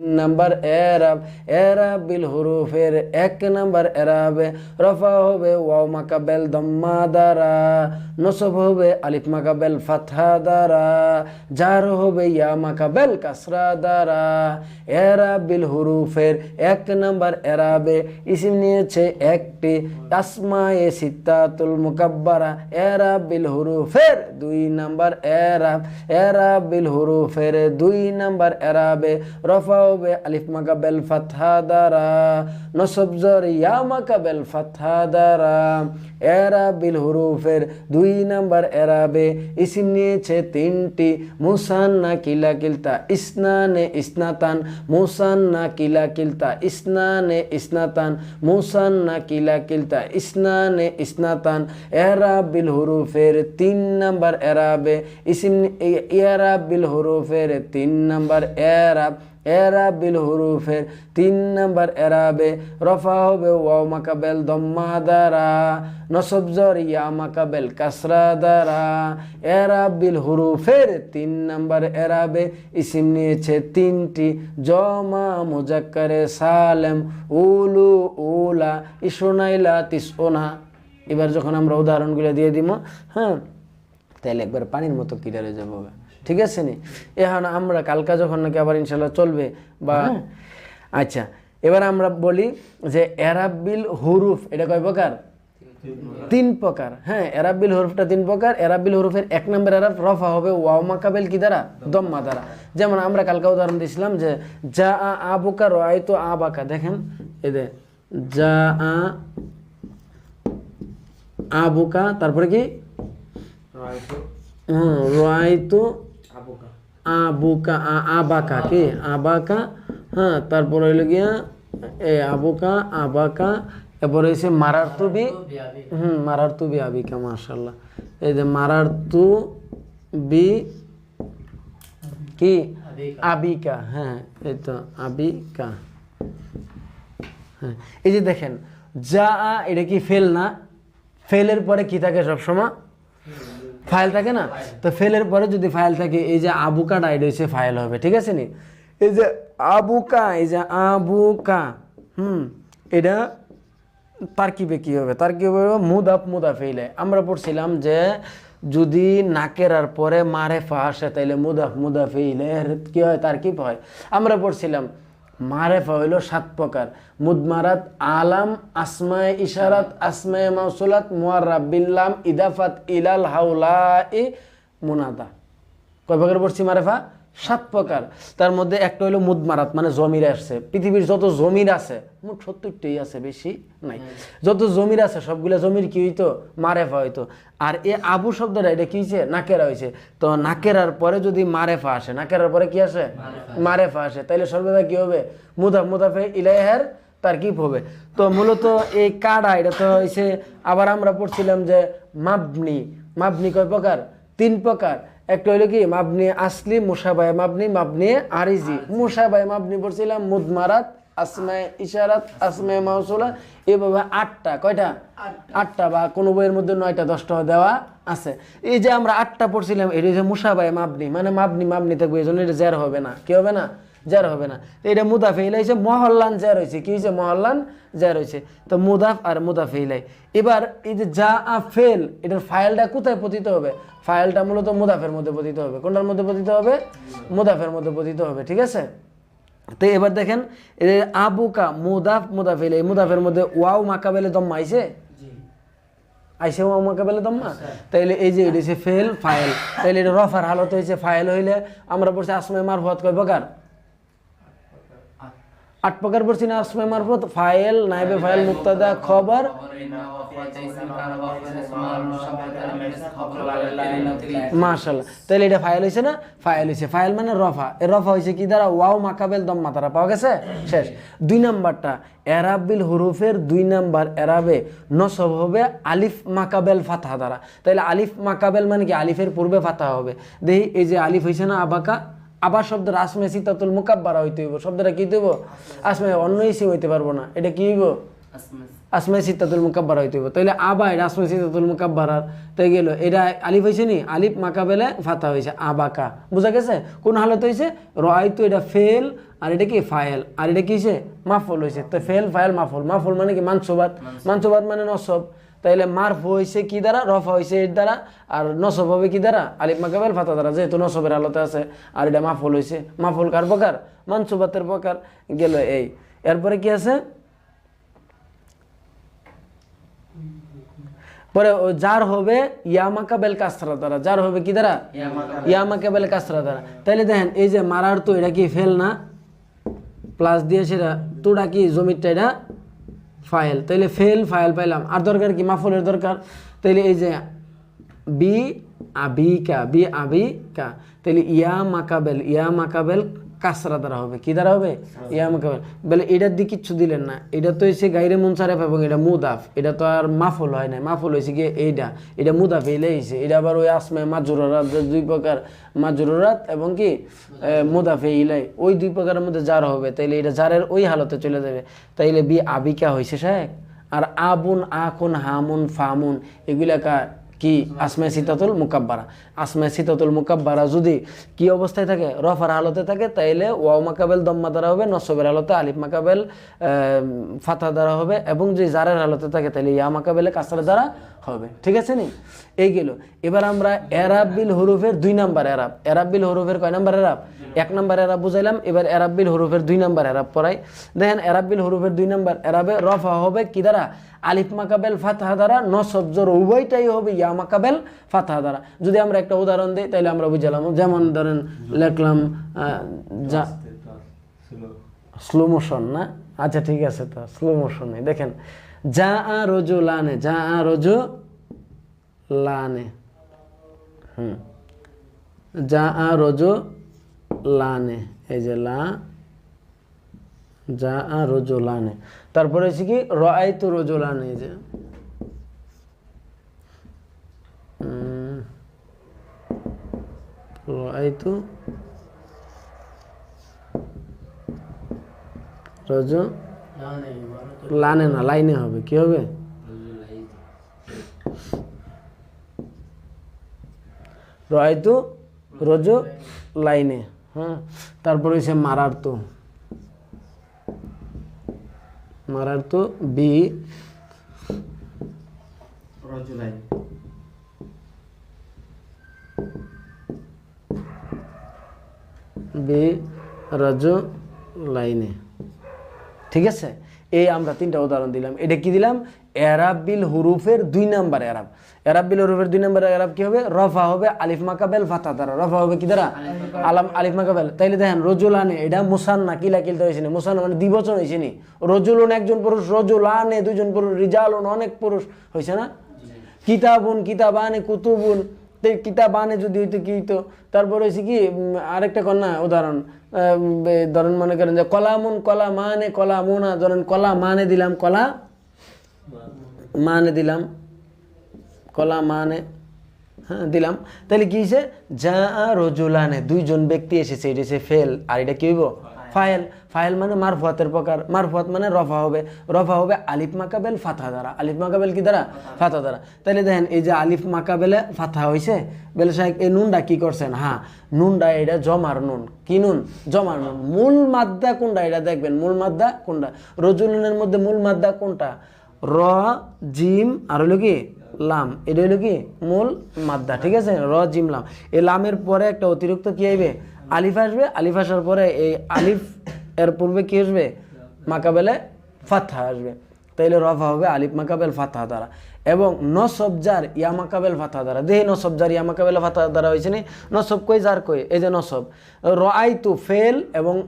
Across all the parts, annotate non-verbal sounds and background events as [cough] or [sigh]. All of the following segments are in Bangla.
নাম্বার এরাব এরাব বিল হুরুফের এক নাম্বার এরাবে। রফা হবে ওয়াও মাকাবেল দম্মা দ্বারা নসব হবে আলিফ মাকাবেল ফাথা দ্বারা জার হবে ইয়া মাকাবেল কাসরা দ্বারা এরাব বিল হুরুফের এক নাম্বার এরাবে, ইসিম নিয়েছে একটি আসমায়ে সিত্তাতুল মুকাব্বারা। এরাব বিল হুরুফের দুই নাম্বার এরাব এরাব বিল হুরুফের দুই নাম্বার এরাবে। রফা হবে, আলিফ মাকাবেল ফাথা দ্বারা, নসব জর ইয়া মাকাবেল ফাথা দ্বারা। এরাব বিল হুরুফের দুই নাম্বার এরাবে, ইসিম নিয়েছে তিনটি, মুসান্না কিলা কিলতা ইসনানে ইসনাতান, মুসান্না কিলা কিলতা ইসনানে ইসনাতান, মুসান্না কিলা কিলতা ইসনানে ইসনাতান। এরাব বিল হুরুফের তিন নাম্বার এরাবে, ইসিম এরাব বিল হুরুফের তিন নাম্বার এরাব এরাব বিল হুরুফের তিন নাম্বার এরাবে রফা হবে ওয়াও মাকাবেল দম্মা দ্বারা, নসব জর ইয়া মাকাবেল কাসরা দ্বারা। এরাব বিল হুরুফের তিন নাম্বার এরাবে, ইসিম নিয়েছে তিনটি, জমা, মুজাক্কারে, সালেম, উলু, উলা, ইসোনাইলা তিসোনা এবার যখন আমরা উদাহরণগুলো দিয়ে দিব হ্যাঁ তাহলে একবার পানির মতো কিটারে যাব। ঠিক আছে নি? এখন আমরা কালকা যখন নাকি আবার ইনশাল্লাহ চলবে বা আচ্ছা এবার আমরা বলি যে এরাবিল হুরুফ এটা কয় প্রকার? তিন প্রকার। হ্যাঁ এরাবিল হরুফটা তিন প্রকার। এরাবিল হরুফের এক নম্বর এরাব রফা হবে ওয়াও মাকাবেল কি দ্বারা? দম্মা দ্বারা। যেমন আমরা কালকা উদাহরণ দিয়েছিলাম যে যা আ আবুকা রয় তো আবাকা। দেখেন এদের যা আ আবুকা তারপরে কি? হুম রয় তো আবুকা আ- আবাকা কি? আবাকা হ্যাঁ তারপর হইল গিয়া এ আবুকা আবাকা এরপরে হয়েছে মারার তুবি হুম মারার তুবি আবিকা মাশাল্লাহ এই যে মারার তু বি কি? আবিকা। হ্যাঁ এই তো আবিকা। হ্যাঁ এই যে দেখেন যা আ, এটা কি ফেল না? ফেলের পরে কি থাকে সবসময়? ফাইল থাকে না? তো ফেলের পরে যদি ফাইল থাকে, এই যে আবুকা ডাইড হয়েছে ফাইল হবে, ঠিক আছে নি? এই যে আবুকা, এই যে আবুকা, হুম, এটা তারকিবে কি হবে? তারকিবে হবে মুদাফ মুদাফ ইলে আমরা পড়ছিলাম যে যদি নাকেরার পরে মারেফা আসে তাইলে মুদাফ মুদাফ ইলে এর কি হয়? তারকিব হয়। আমরা পড়ছিলাম মারেফা হইল সাত প্রকার। মুদমারাত, আলাম, আসমায় ইশারাত, আসমায় মাসুলাত মোয়ার রাবিল্লাম ইদাফাত ইলাল হাউলা ই মুনাদা। কয় প্রকার পড়ছি মারেফা? সাত প্রকার। তার মধ্যে একটা হলো মুদমারাত মানে জমির আসছে। পৃথিবীর যত জমির আছে মোট সত্তরটাই আছে বেশি নাই। যত জমির আছে সবগুলা জমির কি হইতো? মারেফা হইতো। আর এ আবু শব্দটা এটা কি হয়েছে নাকেরা হয়েছে তো নাকেরার পরে যদি মারেফা আসে নাকেরার পরে কি আসে? মারেফা। আসে। তাইলে সর্বদা কি হবে? মুদাফ মুদাফে ইলাইহের তার কি হবে। তো মূলত এই কাড়া এটা তো হয়েছে আবার আমরা পড়ছিলাম যে মাবনি। মাবনি কয় প্রকার? তিন প্রকার। একটা হইল কি মাবনি আসলি মুসাবাই মাবনি মাবনি আরিজি। মুসাবাই মাবনি পড়ছিলাম মুদমারাত আসমায় ইশারাত আসমায় মাউসুলা এভাবে আটটা কয়টা? আটটা। বা কোনো বইয়ের মধ্যে নয়টা দশটা দেওয়া আছে। এই যে আমরা আটটা পড়ছিলাম এটা হচ্ছে মুসাবাই মাবনি। মানে মাবনি মাবনি থাকবে এই জন্য এটা জের হবে না। কি হবে না? জের হবে না। তো এটা মুদাফে ইলাই হচ্ছে মহল্লান জের হয়েছে কি হয়েছে মহল্লান জের হয়েছে তো মুদাফ আর মুদাফে ইলাই এবার এই যে যা আ ফেল এটার ফাইলটা কোথায় পতিত হবে? ফাইলটা মূলত মুদাফের মধ্যে পতিত হবে। কোনটার মধ্যে পতিত হবে? মুদাফের মধ্যে পতিত হবে। ঠিক আছে? তো এবার দেখেন আবুকা মুদাফ মুদাফ ইলাই মুদাফের মধ্যে ওয়াও মাকাবেলে দম আইছে? আইসে ওয়াও মাকাবেলে দম্মা? তাইলে এই যে এটা হচ্ছে ফেল ফাইল। তাইলে এটা রফার হালত হয়েছে ফাইল হইলে আমরা পড়ছি আসমাই মারফত কয় প্রকার? আট প্রকার পড়ছি না আসমাই মারফত ফাইল নাইবে ফাইল মুক্তাদা, খবর। মাশাল্লাহ তাহলে এটা ফাইল হয়েছে না? ফাইল হয়েছে ফাইল মানে রফা। এ রফা হয়েছে কি দ্বারা? ওয়াও, মাকাবেল দম্মা তারা পাওয়া গেছে? শেষ। দুই নাম্বারটা, এরাবিল হুরুফের দুই নাম্বার এরাবে নসব হবে আলিফ মাকাবেল ফাথা দ্বারা। তাহলে আলিফ মাকাবেল মানে কি? আলিফের পূর্বে ফাথা হবে। দেখি, এই যে আলিফ হয়েছে না আবাকা? আবার শব্দ আসমে সিতাতুল মুকাব্বারা হইতে হইব। শব্দটা কি দেব আসমে অন্য ইসিম হইতে পারব না। এটা কি হইব? আসমাই সিত্তাতুল মুকাব্বার হইতে হবে তাইলে আবা এটা আসমাই সিত্তাতুল মুকাব্বার তাই গেল এটা আলিফ হয়েছে নি? আলিফ মাকাবেলে ফাতা হয়েছে আবাকা। বুঝা গেছে? কোন হালত হয়েছে রআইতু এটা ফেল আর এটা কি? ফায়েল। আর এটা কি হয়েছে মাফল হয়েছে তো ফেল ফায়েল মাফল। মাফল মানে কি? মানসুবাত। মানসুবাত মানে নসব। তাইলে মারফ হয়েছে কি দ্বারা রফা হয়েছে এর দ্বারা আর নসব হবে কি দ্বারা? আলিফ মাকাবেল ফাতা দ্বারা যেহেতু নসবের আলোতে আছে আর এটা মাফল হয়েছে মাফল কার প্রকার? মানসুবাতের প্রকার। গেল এই। এরপরে কি আছে? পরে যার হবে ইয়ামাকাবেল কাসরা দ্বারা। যার হবে কি দ্বারা? ইয়ামাকাবেল কাসরা দ্বারা। তাইলে দেখেন এই যে মারার তো এটা কি ফেল না? প্লাস দিয়ে সেটা তোটা কি জমিরটা এটা ফাইল। তাইলে ফেল ফাইল পাইলাম। আর দরকার কি? মাফলের দরকার। তাইলে এই যে বি আবিকা বি আবিকা। তাইলে ইয়া মাকাবেল ইয়া মাকাবেল কাসরা দ্বারা হবে। কি দ্বারা হবে? ইয়া মাকাবেল বলে এটার দিকে কিচ্ছু দিলেন না। এটা তো এসে গাইরে মুনসারেফ এবং এটা মুদাফ। এটা তো আর মাফল হয় না মাফল হয়েছে গিয়ে এইটা এটা মুদাফ এলে এসে এটা আবার ওই আসমে মাজুরাত দুই প্রকার মাজুরাত এবং কি মুদাফে ইলাই ওই দুই প্রকারের মধ্যে যার হবে। তাইলে এটা জারের ওই হালতে চলে যাবে। তাইলে বি আবিকা হয়েছে সাহেব? আর আবুন আকুন হামুন ফামুন এগুলা কার? কি আসমায় সিতাতুল মুকাব্বারা? আসমায় সিতাতুল মুকাব্বারা যদি কি অবস্থায় থাকে? রফার হালতে থাকে, তাইলে ওয়াও মাকাবেল, দম্মা দ্বারা হবে, নসবের হালতে আলিফ মাকাবেল ফাতা দ্বারা হবে এবং যদি জারের হালতে থাকে তাহলে ইয়া মাকাবেলে কাসার দ্বারা হবে। ঠিক আছে নি? এই গেল। এবার আমরা এরাবিল হরুফের দুই নাম্বার এরাব। এরাবিল হরুফের কয় নাম্বার এরাব? এক নাম্বার এরাব বুঝাইলাম, এবার এরাবিল হরুফের দুই নাম্বার এরাব পড়াই। দেখেন এরাবিল হরুফের দুই নাম্বার এরাবে রফা হবে কি দ্বারা? আলিফ মাকাবেল ফাতহা দ্বারা, নসব জোর উভয়টাই হবে ইয়া মাকাবেল ফাতহা দ্বারা। যদি আমরা একটা উদাহরণ দিই তাহলে আমরা বুঝালাম, যেমন ধরেন লেখলাম যা স্লো মোশন না? আচ্ছা ঠিক আছে তো স্লো মোশনে দেখেন, যা আ রোজো লানে যা আ রোজো লানে হুম। যা আ রোজো লানে, এই যে লা, যা আ, রোজো লানে। তারপরে হচ্ছে কি রাই তো রোজো লানে, এই যে। রাই তো রোজো লানে না, লাইনে হবে, কি হবে? রয়তো রোজো লাইনে। হ্যাঁ? তারপরে হচ্ছে মারার তো মারার তো বি বি রজো লাইনে ঠিক আছে? এই আমরা তিনটা উদাহরণ দিলাম। এটা কি দিলাম? এরাবিল হুরুফের দুই নাম্বার এরাব। এরাবিল হুরুফের দুই নাম্বার এরাব কি হবে? রফা হবে আলিফ মাকাবেল ফাতা দ্বারা। রফা হবে কি দ্বারা? আলাম আলিফ মাকাবেল তাইলে দেখেন, রজুলানে, এটা মুসান্না কিলা কিলতে হয়েছে? নি মুসান্না মানে দ্বিবচন হয়েছে নি। রজুলুন একজন পুরুষ, রজুলানে দুজন পুরুষ, রিজালুন অনেক পুরুষ। হয়েছে না? কিতাবুন, কিতাবানে, কুতুবুন। এই কিতাবানে যদি হইতো কি হইতো? তারপর হয়েছে কি? আরেকটা কন্যা উদাহরণ। ধরেন মনে করেন যে, কলামুন কলা মানে কলা মোনা ধরেন কলা মানে দিলাম, কলা মানে দিলাম কলা মানে হ্যাঁ দিলাম। তাহলে কি হয়েছে যা রজুলানে দুইজন ব্যক্তি এসেছে এটা হচ্ছে ফেল আর এটা কি হইব? ফায়েল ফায়েল মানে মারফুয়াতের প্রকার মারফুয়াত মানে রফা হবে। রফা হবে আলিফ মাকাবেল ফাথা দ্বারা। আলিফ মাকাবেল কি দ্বারা? ফাথা দ্বারা। তাহলে দেখেন এই যে আলিফ মাকাবেলে ফাথা হয়েছে বেলে সাহেব এই নুনটা কি করছেন? হ্যাঁ নুনটা এটা জমার নুন। কি নুন? জমার নুন। মূল মাদ্দা কোনটা? এটা দেখবেন মূল মাদ্দা কোনটা? রজুলুনের মধ্যে মূল মাদ্দা কোনটা? র, জিম, আর হলো কি? লাম। এটা হলো কি? মূল মাদ্দা। ঠিক আছে? র, জিম, লাম। এই লামের পরে একটা অতিরিক্ত কি আসবে আলিফ আসবে। আলিফ আসার পরে এই আলিফ, এর পূর্বে কি আসবে? মাকাবেলে ফাথা আসবে। তাইলে রফা হবে আলিফ মাকাবেল ফাথা দ্বারা। এবং নসবজার ইয়া মাকাবেল ফাথা দ্বারা। দেহে নসবজার ইয়া মাকাবেল ফাথা দ্বারা হয়েছে নি? নসব কই, যার কই? এই যে নসব। র আই তু ফেল এবং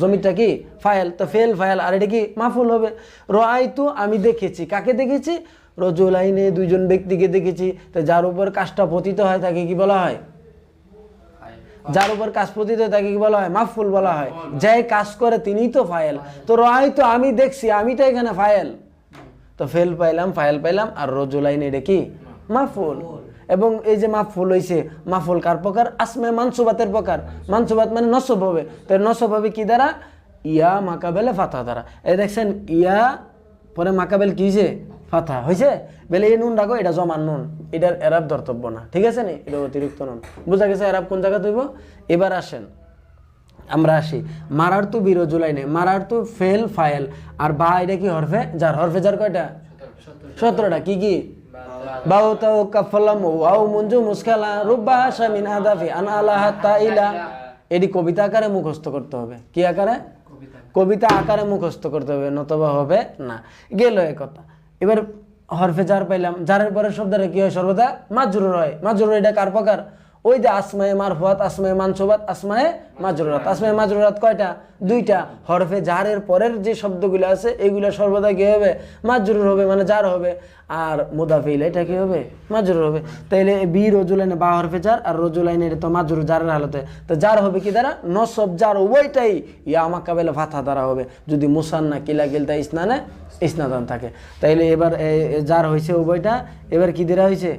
জমিটা কি? ফাইল। তো ফেল, ফাইল, আর এটা কি? মাফুল হবে। রাইতু আমি দেখেছি। কাকে দেখেছি? রজুলাইনে দুইজন ব্যক্তিকে দেখেছি। তো যার উপর কাজটা পতিত হয়, তাকে কি বলা হয়? যার উপর কাজ পতিত হয়, তাকে কি বলা হয়? মাফুল বলা হয়। যে কাজ করে, তিনিই তো ফাইল। তো রাইতু আমি দেখছি আমি তো এখানে ফাইল। তো ফেল পাইলাম, ফাইল পাইলাম, আর রজুলাইনে এটা কি? মাফুল। এবং এই যে মাফুল হয়েছে মাফুল কার প্রকার? আসমে মানসুবাতের প্রকার। মানসুবাত মানে নসব হবে। তো নসব হবে কি দ্বারা? ইয়া মাকাবেলে ফাথা দ্বারা। এই দেখছেন, ইয়া, পরে মাকাবেল কি হয়েছে ফাথা হয়েছে বেলে এই নুন রাখো, এটা জমান নুন। এটার এরাব ধর্তব্য না। ঠিক আছে নি? এটা অতিরিক্ত নুন। বোঝা গেছে এরাব কোন জায়গা তৈব এবার আসেন। আমরা আসি। মারার তো বিরো জুলাই নেই মারার তো ফেল ফাইল আর বা এটা কি হরফে? যার হরফে যার কয়টা? সতেরোটা। কি কি? বাউ তাও কাফলাম ওয়াও মুঞ্জু মুসকালা রুব্বা শামিন আদাফি আন আলাহা তাইলা এটি কবিতা আকারে মুখস্থ করতে হবে। কি আকারে? কবিতা আকারে মুখস্থ করতে হবে, নতবা হবে না। গেল এ কথা। এবার হরফে যার পাইলাম। যারের পরে শব্দটা কি হয় সর্বদা? মাজরুর হয়। মাজরুর এটা কার প্রকার? ওই যে আসমায়ে মারফুয়াত আসমায়ে মানসুবাত আসমায়ে মাজরুরাত। আসমায়ে মাজরুরাত কয়টা? দুইটা। হরফে জারের পরের যে শব্দগুলো আছে, এগুলো সর্বদা কী হবে? মাজরুর হবে মানে জার হবে। আর মুদাফিল, এটা কী হবে? মাজরুর হবে। তাইলে বি রজুলাইনে বা হরফে জার, আর রজুলাইনে এটা তো মাজরুর জারের হালতে। তো জার হবে কি দ্বারা? নসব জার উভয়টাই ইয়া আমাকাবেলে ফাথা দ্বারা হবে। যদি মুসান্না কিলা গিলতা ইসনানে ইসনাদান থাকে। তাইলে এবার যার হয়েছে উভয়টা। এবার কি দেওয়া হয়েছে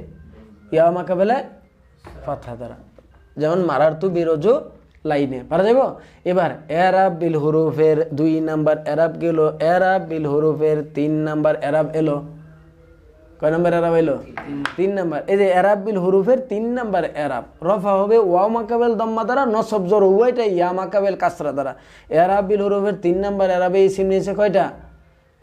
ইয়া আমাকাবেলে ফাথা দ্বারা যেমন মারার তু বিরোজু লাইনে। পারা যাব এবার এরাব বিল হরুফের দুই নাম্বার এরাব গেল এরাব বিল হরুফের তিন নাম্বার এরাব এলো। কয় নাম্বার এরাব এলো? তিন। নাম্বার। এই যে এরাব বিল হরুফের তিন নাম্বার এরাব রফা হবে ওয়াও মাকাবেল দম্মা দ্বারা নসব জোর উভয়টা ইয়া মাকাবেল কাসরা দ্বারা। এরাব বিল হরুফের তিন নাম্বার এরাবে ইসিম নিয়েছে কয়টা?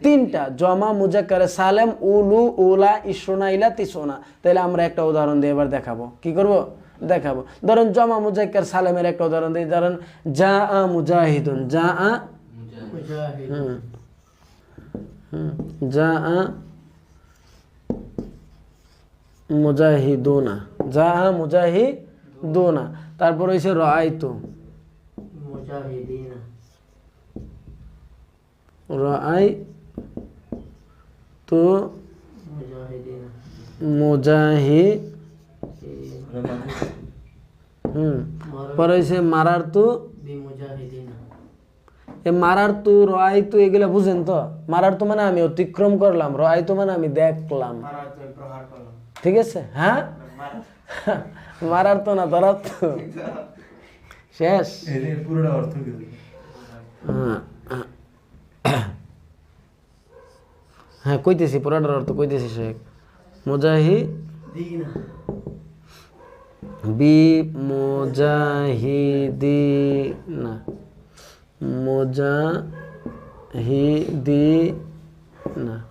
তিনটা জমা মুজাক্কারে সালেম উলু উলা ইসোনা ইলা তিসোনা। তাহলে আমরা একটা উদাহরণ দিয়ে এবার দেখাবো। কি করব? দেখাবো। ধরুন জমা মুজাক্কার সালেমের একটা উদাহরণ দিই। ধরেন যা আ মুজাহিদুন। যা আ যা আ মুজাহিদুনা যা আ মুজাহিদুনা। তারপর হয়েছে মুজাহিদিনা। রাই তো মুজাহিদিনা মুজাহি হুম পরে হয়েছে মারার তু। বি মুজাহিদিনা এ মারার তু রয় তু এগুলা বুঝেন তো? মারার তো মানে আমি অতিক্রম করলাম রয় তো মানে আমি দেখলাম। ঠিক আছে? হ্যাঁ? মারার। তো না ধরার তো। [laughs] শেষ। এদের পুরোটা অর্থ হ্যাঁ। হ্যাঁ কইতেছি, পুরাটার অর্থ কইতেছি, শেখ। মুজাহি বি, মুজাহিদিনা। মুজাহিদিনা।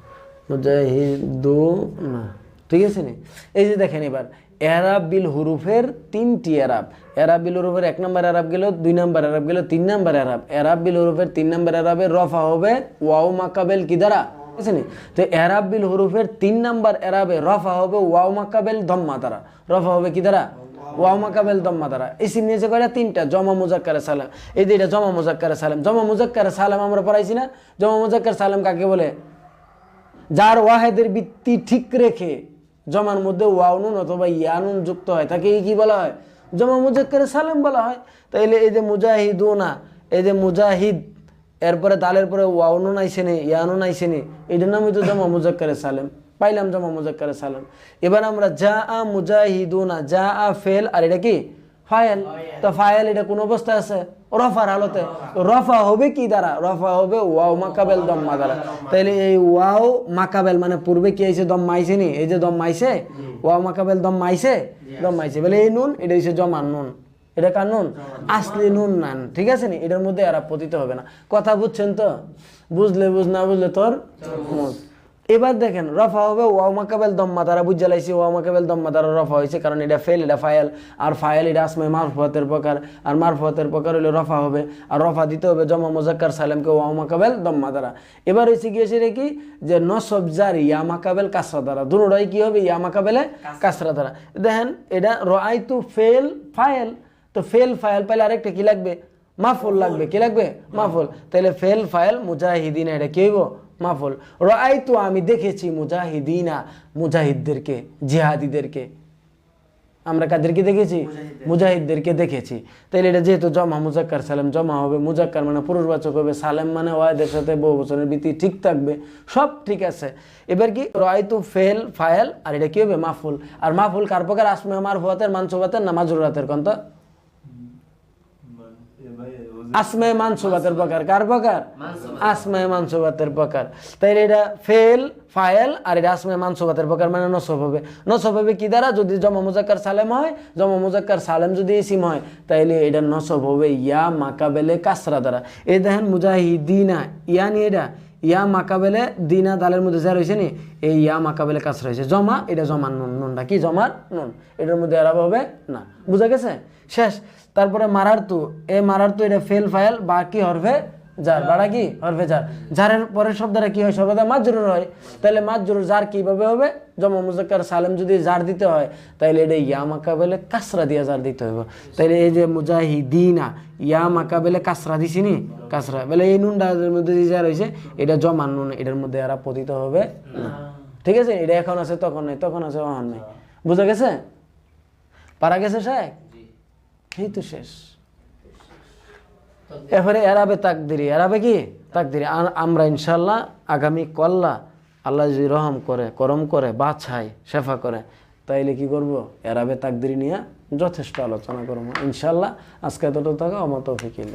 মুজাহিদুনা। ঠিক আছে নি? এই যে দেখেন এবার এরাব বিল হুরুফের তিনটি এরাব। এরাব বিল হুরুফের এক নম্বর এরাব গেল, দুই নম্বর এরাব গেল, তিন নম্বর এরাব। এরাব বিল হুরুফের তিন নম্বর এরাবের রফা হবে ওয়াও মাকাবেল কি দ্বারা? ঠিক তো এরাব বিল হুরুফের তিন নম্বর এরাবে রফা হবে ওয়াও মাকাবেল ধম্মা দ্বারা রফা হবে কি দ্বারা? ওয়াও মাকাবেল দম্মা দ্বারা ইসিম নিয়েছে কয়টা? তিনটা। জমা মুজাক্কারে সালাম। এই এটা জমা মুজাক্কারে সালাম। জমা মুজাক্কারে সালাম আমরা পড়াইছি না? জমা মুজাক্কার সালাম কাকে বলে? যার ওয়াহেদের ভিত্তি ঠিক রেখে জমার মধ্যে ওয়াউনুন অথবা ইয়ানুন যুক্ত হয়, তাকে কি বলা হয়? জমা মুজাক্কারে সালাম বলা হয়। তাইলে এই যে মুজাহিদুনা, এই যে মুজাহিদ এরপরে তালের পরে ওয়াউনুন আইসে নি ইয়ানুন আইসে নি এটার নাম হইতো জমা মুজাক্কারে সালেম। পাইলাম জমা মুজাক্কারে সালেম। এবার আমরা যা আ মুজাহিদুনা যা আ ফেল আর এটা কি? ফায়েল। তো ফায়েল এটা কোন অবস্থায় আছে? রফার হালতে রফা হবে কি দ্বারা? রফা হবে ওয়াও মাকাবেল দম্মা দ্বারা। তাইলে এই ওয়াও মাকাবেল মানে পূর্বে কি হয়েছে দম মাইছে নি? এই যে দম মাইছে ওয়াও মাকাবেল দম মাইছে দম মাইছে বলে এই নুন এটা হচ্ছে জমান নুন। এটা কার নুন? আসলি নুন নান ঠিক আছে নি? এটার মধ্যে এরা পতিত হবে না। কথা বুঝছেন তো? বুঝলে বুঝ না বুঝলে তোর এবার দেখেন রফা হবে ওয়াও মাকাবেল দম্মা তারা বুঝে লাইছি ওয়াও মাকাবেল দম্মা তারা রফা হয়েছে কারণ এটা ফেল এটা ফায়াল আর ফায়াল এটা আসময় মারফতের প্রকার। আর মারফতের প্রকার হলে রফা হবে আর রফা দিতে হবে জমা মুজাক্কার সালামকে ওয়াও মাকাবেল দম্মা দ্বারা। এবার হয়েছে গিয়ে সেটা কি? যে নসব জার ইয়া মাকাবেল কাসরা দ্বারা। দুটোটাই কি হবে? ইয়া মাকাবেলে কাসরা। দ্বারা। দেখেন এটা রাই তু ফেল ফায়াল তো ফেল ফায়াল পাইলে আরেকটা কি লাগবে? মাফুল লাগবে। কি লাগবে? মাফুল। তাহলে ফেল ফাইল মুজাহিদিনা এটা কি হইব? মাফুল। রাই তো আমি দেখেছি মুজাহিদিনা মুজাহিদদেরকে জিহাদিদেরকে। আমরা কাদেরকে দেখেছি? মুজাহিদদেরকে দেখেছি। তাইলে এটা যেহেতু জমা মুজাক্কার সালেম জমা হবে মুজাক্কার মানে পুরুষবাচক হবে সালেম মানে ওয়াদের সাথে বহু বছরের বৃত্তি ঠিক থাকবে। সব ঠিক আছে। এবার কি? রায়তু ফেল ফায়েল আর এটা কি হবে? মাফুল। আর মাফুল কার প্রকার? আসমে আমার ফুয়াতের মানসুবাতের না মাজরুরাতের কন্ত আসমায় মানসুবাতের প্রকার। কার প্রকার? আসমায় মানসুবাতের প্রকার। তাইলে এটা ফেল ফায়েল আর এটা আসমায় মানসুবাতের প্রকার মানে নসব হবে। নসব হবে কি দ্বারা? যদি জমা মুজাক্কার সালেম হয় জমা মুজাক্কার সালেম যদি ইসিম হয় তাইলে এটা নসব হবে ইয়া মাকাবেলে কাসরা দ্বারা। এই দেখেন মুজাহিদিনা ইয়া নিয়ে এটা ইয়া মাকাবেলে দিনা দালের মধ্যে যা রয়েছে নি? এই ইয়া মাকাবেলে কাজ রয়েছে জমা এটা জমার নুন নুনটা কি? জমার নুন। এটার মধ্যে এরাব হবে না। বুঝা গেছে? শেষ। তারপরে মারার তু, এ মারার তু এটা ফেল ফাইল বা কি হরফে যার বাড়া কি? হরফে যার যারের পরের শব্দটা কি হয়? সর্বদা মাজরুর হয়। তাহলে মাজরুর যার কীভাবে হবে? জমা মুজাক্কার সালেম যদি জার দিতে হয়, তাহলে এটা ইয়া মাকাবেলে কাসরা দিয়া জার দিতে হবে তাহলে এই যে মুজাহিদিনা, ইয়া মাকাবেলে কাসরা দিছি নি কাসরা। বলে এই নুনটার মধ্যে যে যা হয়েছে এটা জমান নুন, এটার মধ্যে এরা পতিত হবে না। ঠিক আছে? এটা এখন আছে, তখন নেই, তখন আছে, অহন নেই। বুঝা গেছে? পারা গেছে শেখ? এই তো শেষ। এরপরে এরাবে তাকদিরি। এরাবে কি? তাকদিরি। আমরা ইনশাল্লাহ আগামী কল্লা আল্লাহ যদি রহম করে, করম করে বাছাই সেফা করে, তাইলে কি করব? এরাবে তাকদিরি নিয়ে যথেষ্ট আলোচনা করব। ইনশাল্লাহ আজকে এতটা থাকা অমত ফিকির